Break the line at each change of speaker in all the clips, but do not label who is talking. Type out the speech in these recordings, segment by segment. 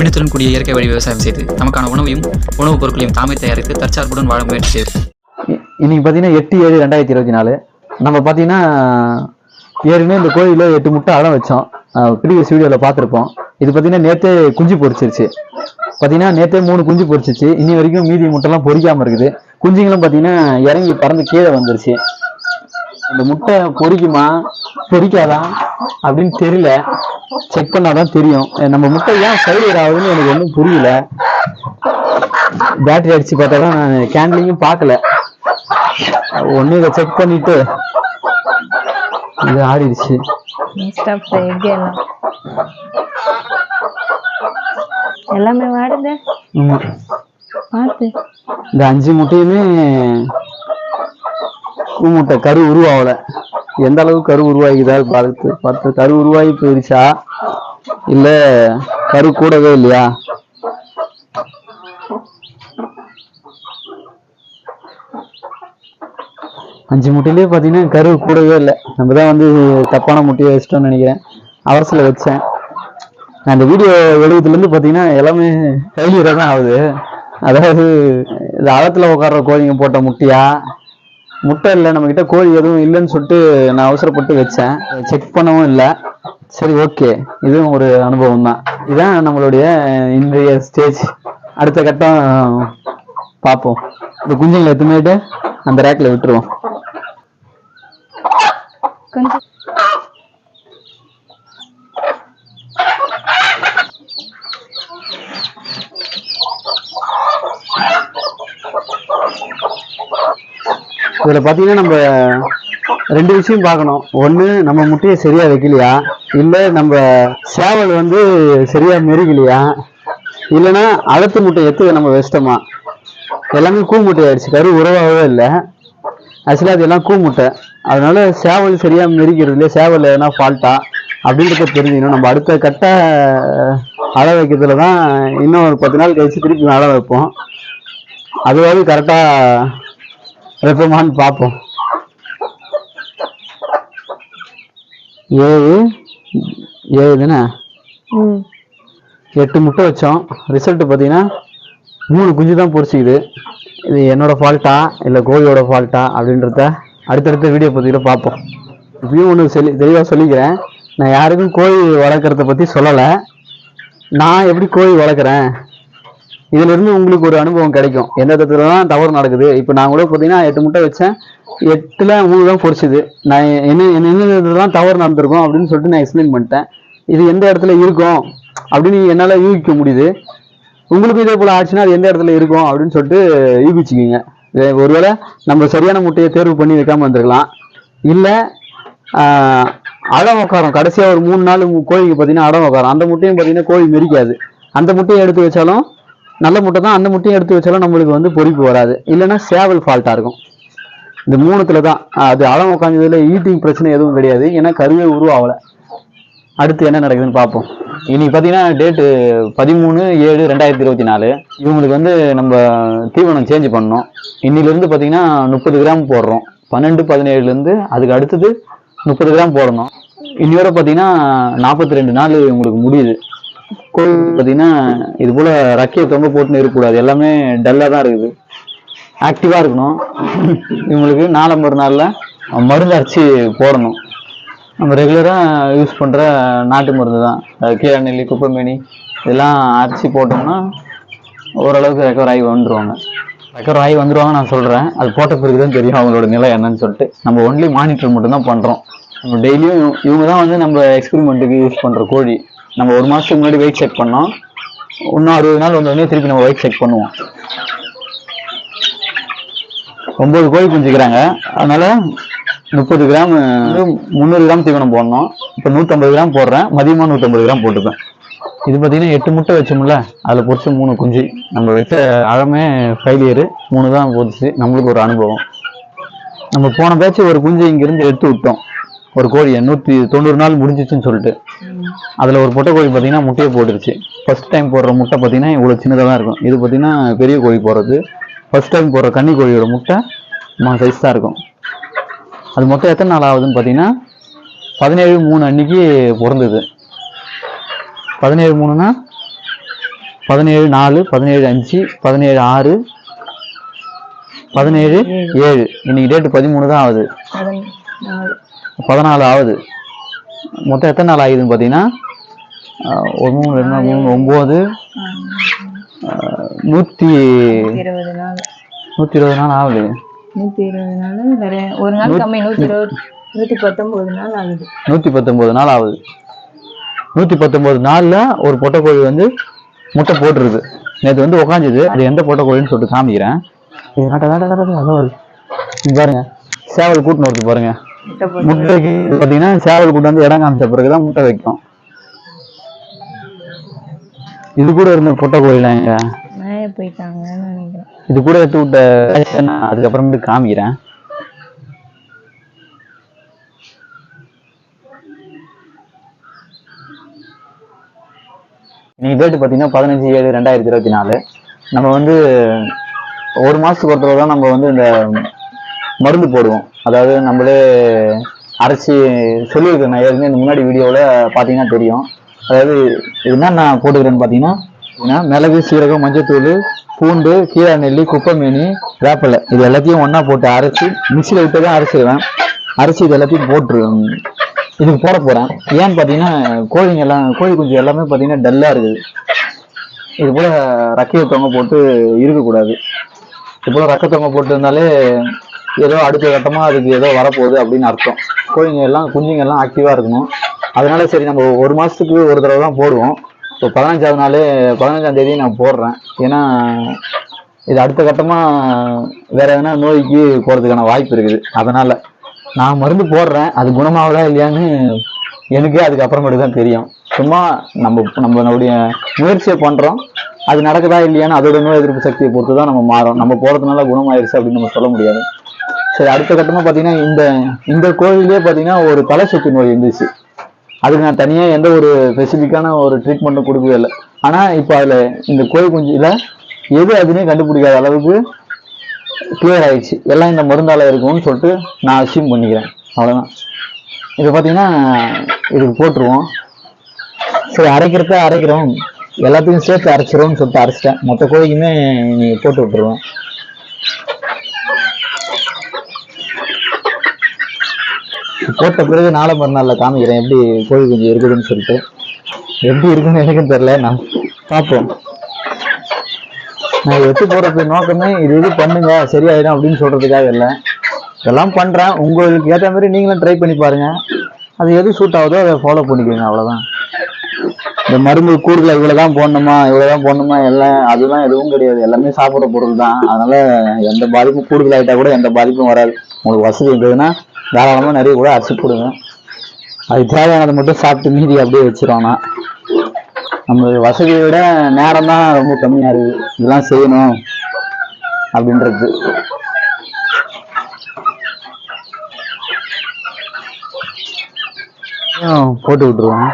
நவீனத்துடன் கூடிய இயற்கை வழி விவசாயம் செய்து நமக்கான உணவையும் உணவுப் பொருட்களையும் தாமே தயாரித்து தற்சார்புடன் வாழ முயற்சி செய்து
இன்னைக்கு பார்த்தீங்கன்னா எட்டு ஏழு ரெண்டாயிரத்தி இருபத்தி நாலு. நம்ம பார்த்தீங்கன்னா ஏற்கனவே இந்த கோயிலில் எட்டு முட்டை அடம் வச்சோம். ப்ரீவியஸ் வீடியோவில் பார்த்துருப்போம். இது பார்த்தீங்கன்னா நேற்றே குஞ்சு பொறிச்சிருச்சு பார்த்தீங்கன்னா நேற்றே மூணு குஞ்சு பொறிச்சிச்சு இன்னி வரைக்கும் மீதி முட்டைலாம் பொறிக்காமல் இருக்குது. குஞ்சுங்களும் பார்த்தீங்கன்னா இறங்கி பறந்து கீழே வந்துருச்சு. இந்த முட்டை பொரிக்குமா? பொரிக்காதா? அப்படின்னு தெரியல. செக் பண்ணாதான் தெரியும். நம்ம முட்டை ஏன் ஃபெயிலியர் ஆகுதுன்னு எனக்கு ஒன்றும் புரியல. பேட்டரி அடிச்சு பார்த்தா தான் நான் கேண்ட்லிங்கும் பார்க்கல. ஒண்ணு இதை செக் பண்ணிட்டு இது ஆடிடுச்சு
எல்லாம். எல்லாமே வாடுது
ஆமா.
பார்த்து.
இந்த அஞ்சு முட்டையுமே பூ முட்டை கரு உருவாகல. எந்த அளவு கரு உருவாகிதா பார்த்து பார்த்து கரு உருவாகி போயிருச்சா? இல்ல கரு கூடவே இல்லையா? அஞ்சு முட்டையிலே பார்த்தீங்கன்னா கரு கூடவே இல்லை. நம்ம தான் வந்து தப்பான முட்டையை வச்சிட்டோம்னு நினைக்கிறேன். அவசரத்தில் வச்சேன். நான் இந்த வீடியோ வெளியத்துலேருந்து பார்த்தீங்கன்னா எல்லாமே ஃபெயிலியராக தான் ஆகுது. அதாவது இந்த ஆழத்தில் உட்கார்ற கோழிங்க போட்ட முட்டையா? முட்டை இல்லை நம்மக்கிட்ட கோழி எதுவும் இல்லைன்னு சொல்லிட்டு நான் அவசரப்பட்டு வச்சேன். செக் பண்ணவும் இல்லை. சரி ஓகே இதுவும் ஒரு அனுபவம் தான். இதுதான் நம்மளுடைய இன்றைய ஸ்டேஜ் அடுத்த கட்டம் பார்ப்போம். இந்த குஞ்சுங்களை எத்துமேட்டு அந்த ரேக்கில் விட்டுருவோம்.
கொஞ்சம்
இதில் பார்த்தீங்கன்னா நம்ம ரெண்டு விஷயம் பார்க்கணும். ஒன்று நம்ம முட்டையை சரியாக வைக்கலையா? இல்லை நம்ம சேவல் வந்து சரியாக மெருகலையா? இல்லைன்னா அழுத்து முட்டை எத்து நம்ம வச்சிட்டோமா? எல்லாமே கூ முட்டை ஆயிடுச்சு. கரு உறவாகவே இல்லை. ஆக்சுவலாக அது எல்லாம் கூ முட்டை. அதனால சேவல் சரியாக மெருகிறது இல்லையா? சேவல் எதனா ஃபால்ட்டா அப்படின்றத தெரிஞ்சுக்கணும். நம்ம அடுத்த கட்ட அள வைக்கிறதுல தான் இன்னும் ஒரு பத்து நாள் கழிச்சு திருப்பி அள வைப்போம். அதுவாவது கரெக்டாக வைப்போமான்னு பார்ப்போம் ஏழு ஏழு தானே? எட்டு முட்டை வச்சோம். ரிசல்ட் பார்த்தீங்கன்னா மூணு குஞ்சு தான் பொரிச்சிக்குது. இது என்னோட ஃபால்ட்டா இல்லை கோழியோட ஃபால்ட்டா அப்படின்றத அடுத்தடுத்த வீடியோ பதிவில் பார்ப்போம் இப்பயும் ஒன்று சொல்லி தெளிவாக சொல்லிக்கிறேன். நான் யாருக்கும் கோழி வளர்க்குறத பற்றி சொல்லலை. நான் எப்படி கோழி வளர்க்குறேன்? இதுல இருந்து உங்களுக்கு ஒரு அனுபவம் கிடைக்கும். எந்த இடத்துல தான் தவறு நடக்குது. இப்போ நான் கூட பார்த்தீங்கன்னா எட்டு முட்டை வச்சேன். எட்டுல மூணு தான் பொறிச்சுது. நான் என்ன என்ன இடத்துல தான் தவறு நடந்திருக்கும் அப்படின்னு சொல்லிட்டு நான் எக்ஸ்பிளைன் பண்ணிட்டேன். இது எந்த இடத்துல இருக்கும் அப்படின்னு என்னால் யூகிக்க முடியுது. உங்களுக்கும் இதே போல் ஆச்சுன்னா அது எந்த இடத்துல இருக்கும் அப்படின்னு சொல்லிட்டு யூகிச்சுக்கிங்க. ஒருவேளை நம்ம சரியான முட்டையை தேர்வு பண்ணி வைக்காமல் வந்திருக்கலாம் இல்லை அடம் உட்காரம் கடைசியாக ஒரு மூணு நாள் கோழிக்கு பார்த்தீங்கன்னா அடம் உட்காரம் அந்த முட்டையும் பார்த்தீங்கன்னா கோழி மெரிக்காது. அந்த முட்டையை எடுத்து வச்சாலும் நல்ல முட்டை தான் அந்த முட்டையும் எடுத்து வச்சாலும் நம்மளுக்கு வந்து பொறிப்பு வராது. இல்லைன்னா சேவல் ஃபால்ட்டாக இருக்கும். இந்த மூணுத்தில் தான் அது அளவு உட்காந்ததுல ஈட்டிங் பிரச்சனை எதுவும் கிடையாது. ஏன்னா கருவே உருவாகல. அடுத்து என்ன நடக்குதுன்னு பார்ப்போம். இன்னைக்கு பார்த்தீங்கன்னா டேட்டு பதிமூணு ஏழு ரெண்டாயிரத்தி இருபத்தி நாலு. இவங்களுக்கு வந்து நம்ம தீவனம் சேஞ்ச் பண்ணோம் இன்னிலேருந்து பார்த்தீங்கன்னா முப்பது கிராம் போடுறோம். பன்னெண்டு பதினேழுலேருந்து அதுக்கு அடுத்தது முப்பது கிராம் போடணும். இன்னி வரை பார்த்தீங்கன்னா நாற்பத்தி ரெண்டு நாள் உங்களுக்கு முடியுது. கோழி பார்த்தீங்கன்னா இது போல ரக்கையை தொங்க போட்டுன்னு இருக்கக்கூடாது. எல்லாமே டல்லாக தான் இருக்குது. ஆக்டிவாக இருக்கணும். இவங்களுக்கு நாலம்பது மறுநாளில் மருந்து அரைச்சி போடணும். நம்ம ரெகுலராக யூஸ் பண்ணுற நாட்டு மருந்து தான். அஹ் கீழ நெல்லி குப்பைமேனி இதெல்லாம் அரைச்சி போட்டோம்னா ஓரளவுக்கு ரெக்கவர் ஆகி வந்துருவாங்க. ரெக்கவர் ஆகி வந்துடுவாங்க நான் சொல்கிறேன் அது போட்ட பிறகு தான் தெரியும் அவங்களோட நிலை என்னன்னு சொல்லிட்டு. நம்ம ஒன்லி மானிட்டர் மட்டும்தான் பண்ணுறோம் நம்ம டெய்லியும் இவங்க தான் வந்து நம்ம எக்ஸ்பெரிமெண்ட்டுக்கு யூஸ் பண்ணுற கோழி. நம்ம ஒரு மாதத்துக்கு முன்னாடி வெயிட் செக் பண்ணோம் இன்னும் அறுபது நாள் வந்தோடனே திருப்பி நம்ம வெயிட் செக் பண்ணுவோம். ஒம்பது கோழி குஞ்சுக்கிறாங்க. அதனால முப்பது கிராம் முந்நூறு கிராம் தீவனம் போடணும். இப்போ நூற்றம்பது கிராம் போடுறேன். மதியமாக நூற்றம்பது கிராம் போட்டுப்பேன். இது பார்த்தீங்கன்னா எட்டு முட்டை வச்சோம்ல அதில் பொறிச்ச மூணு குஞ்சு. நம்ம வச்ச அழமே ஃபெயிலியரு மூணு தான் போச்சு. நம்மளுக்கு ஒரு அனுபவம். நம்ம போன பேச்சு ஒரு குஞ்சு இங்கேருந்து எடுத்து விட்டோம். ஒரு கோழியை. நூற்றி தொண்ணூறு நாள் முடிஞ்சிச்சுன்னு சொல்லிட்டு. அதில் ஒரு பொட்டை கோழி பார்த்தீங்கன்னா முட்டையை போட்டுருச்சு. ஃபர்ஸ்ட் டைம் போடுற முட்டை பார்த்தீங்கன்னா இவ்வளோ சின்னதாக தான் இருக்கும். இது பார்த்தீங்கன்னா பெரிய கோழி போடுறது. ஃபர்ஸ்ட் டைம் போடுற கன்னி கோழியோட முட்டை மா சைஸ் தான் இருக்கும். அது மொத்தம் எத்தனை நாள் ஆகுதுன்னு பார்த்தீங்கன்னா பதினேழு மூணு அன்னைக்கு பிறந்தது. பதினேழு மூணுனா பதினேழு நாலு பதினேழு அஞ்சு பதினேழு ஆறு பதினேழு ஏழு. இன்னைக்கு டேட்டு பதிமூணு தான் ஆகுது
பதினாலு
ஆகுது. மொத்தம் எத்தனை நாள் ஆகுதுன்னு பார்த்தீங்கன்னா ஒரு மூணு ரெண்டு மூணு ஒம்பது நூற்றி
இருபது நாள்
நூற்றி இருபது நாள் ஆகுது
நூத்தி இருபது நாள் வேற ஒரு நாள் கம்மி நூத்தி இருபது நூத்தி பத்தொன்பது நாள் ஆகுது
நூற்றி பத்தொம்போது நாள் ஆகுது நூற்றி பத்தொம்போது நாளில் ஒரு பொட்டைக்கோழி வந்து முட்டை போட்டுருது நேற்று வந்து உக்காந்துது அது எந்த பொட்டைக்கோழின்னு சொல்லிட்டு காமிக்கிறேன் இது நாட்ட நாட்ட நாட்ட அதோ வருது. இங்க பாருங்க சேவல் கூட்டின்னு வருது பாருங்க முட்டைக்கு பார்த்தீங்கன்னா சேவல் கூட்டு வந்து இடம் காமிச்ச பிறகு தான் முட்டை வைக்கும். இது கூட இருந்த எங்க?
மேய போயிட்டாங்கன்னு நினைக்கிறேன்.
இது கூட எடுத்து விட்ட நான் அதுக்கப்புறமேட்டு காமிக்கிறேன். இன்னைக்கு டேட் பார்த்தீங்கன்னா பதினஞ்சு ஏழு ரெண்டாயிரத்தி இருபத்தி நாலு. நம்ம வந்து ஒரு மாதத்துக்கு ஒரு தடவை தான் நம்ம வந்து இந்த மருந்து போடுவோம். அதாவது நம்மளே அரைச்சி சொல்லியிருக்கேன் நான் ஏற்கனவே இந்த முன்னாடி வீடியோவில் பார்த்தீங்கன்னா தெரியும். அதாவது இது என்ன நான் போட்டுக்கிறேன்னு பார்த்தீங்கன்னா ஏன்னா மிளகு சீரகம் மஞ்சத்தூள் பூண்டு கீரை நெல்லி குப்பைமேனி வேப்பிலை. இது எல்லாத்தையும் ஒன்றா போட்டு அரைச்சி மிக்சியில் விட்டு தான் அரைச்சிடுவேன் அரைச்சி இது எல்லாத்தையும் போட்டுரு இதுக்கு போட போகிறேன் ஏன்னு பார்த்தீங்கன்னா கோழிங்க எல்லாம் கோழி குஞ்சு எல்லாமே பார்த்தீங்கன்னா டல்லாக இருக்குது. இது போல் ரக்கையை தொங்க போட்டு இருக்கக்கூடாது. இது போல் ரக்க தொங்க போட்டு இருந்தாலே ஏதோ அடுத்த கட்டமாக அதுக்கு ஏதோ வரப்போகுது அப்படின்னு அர்த்தம். கோழிங்க எல்லாம் குஞ்சுங்க எல்லாம் ஆக்டிவாக இருக்கணும். அதனால சரி நம்ம ஒரு மாதத்துக்கு ஒரு தடவை தான் போடுவோம். இப்போ பதினஞ்சாவது நாள் பதினஞ்சாம் தேதி நான் போடுறேன். ஏன்னா இது அடுத்த கட்டமாக வேற எதனா நோய்க்கு போகிறதுக்கான வாய்ப்பு இருக்குது. அதனால் நான் மருந்து போடுறேன். அது குணமாகதா இல்லையான்னு எனக்கே அதுக்கப்புறமேட்டு தான் தெரியும். சும்மா நம்ம நம்மளுடைய முயற்சியை பண்ணுறோம் அது நடக்குதா இல்லையான்னு அதோட நோய் எதிர்ப்பு சக்தியை பொறுத்து தான் நம்ம மாறும். நம்ம போகிறதுனால குணமாயிருச்சு அப்படின்னு நம்ம சொல்ல முடியாது. சரி அடுத்த கட்டமாக பார்த்தீங்கன்னா இந்த இந்த கோயிலே பார்த்தீங்கன்னா ஒரு தலை சுத்து நோய் இருந்துச்சு. அதுக்கு நான் தனியாக எந்த ஒரு ஸ்பெசிஃபிக்கான ஒரு ட்ரீட்மெண்ட்டும் கொடுக்கவே இல்லை. ஆனால் இப்போ அதில் இந்த கோழி குஞ்சியில் எது அதுனே கண்டுபிடிக்காத அளவுக்கு கிளியர் ஆயிடுச்சு எல்லாம் இந்த மருந்தால் இருக்கும்னு சொல்லிட்டு நான் அசியூம் பண்ணிக்கிறேன். அவ்வளோதான் இது பார்த்தீங்கன்னா இதுக்கு போட்டுருவோம். சரி அரைக்கிறத அரைக்கிறோம். எல்லாத்தையும் சேர்த்து அரைச்சிருவோம்னு சொல்லிட்டு அரைச்சிட்டேன். மொத்த கோழிக்குமே நீ போட்டு விட்டுருவோம். போட்ட பிறகு நாளை மறுநாள்ல காமிக்கிறேன். எப்படி கோழி குஞ்சு இருக்குதுன்னு சொல்லிட்டு. எப்படி இருக்குன்னு எனக்கும் தெரியல. நான் பார்ப்போம். நான் எட்டு போடுறது நோக்கமே இது இது பண்ணுங்க. சரியாயிடும் அப்படின்னு சொல்றதுக்காக இல்லை. இதெல்லாம் பண்ணுறேன் உங்களுக்கு ஏற்ற மாதிரி நீங்களும் ட்ரை பண்ணி பாருங்க. அது எது சூட் ஆகுதோ அதை ஃபாலோ பண்ணிக்கோங்க. அவ்வளோதான் இந்த மருந்து கூடுதல இவ்வளவுதான் போடணுமா இவ்வளவுதான் போடணுமா எல்லாம் அதெல்லாம் எதுவும் கிடையாது. எல்லாமே சாப்பிட்ற பொருள் தான். அதனால எந்த பாதிப்பும் கூடுதல் ஆயிட்டா கூட எந்த பாதிப்பும் வராது. உங்களுக்கு வசதி இருந்ததுன்னா தாராளமாக நிறைய கூட அரைச்சி போடுங்க. அது தேவையானதை மட்டும் சாப்பிட்டு மீதி அப்படியே வச்சிருவோம் நம்மளுக்கு வசதியை விட நேரம் தான் ரொம்ப கம்மியாக இருக்குது. இதெல்லாம் செய்யணும் அப்படின்றது. போட்டு விட்டுருவோம்.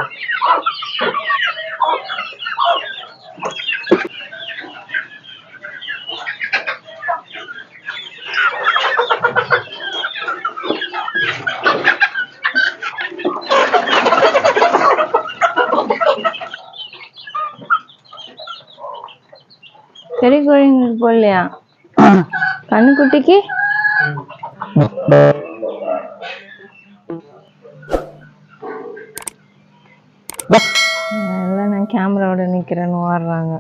பெரிய கோழிங்களுக்கு போடலையா கண்ணுக்குட்டிக்கு? நான் கேமராவோட நிக்கிறேன்னு ஓடுறாங்க.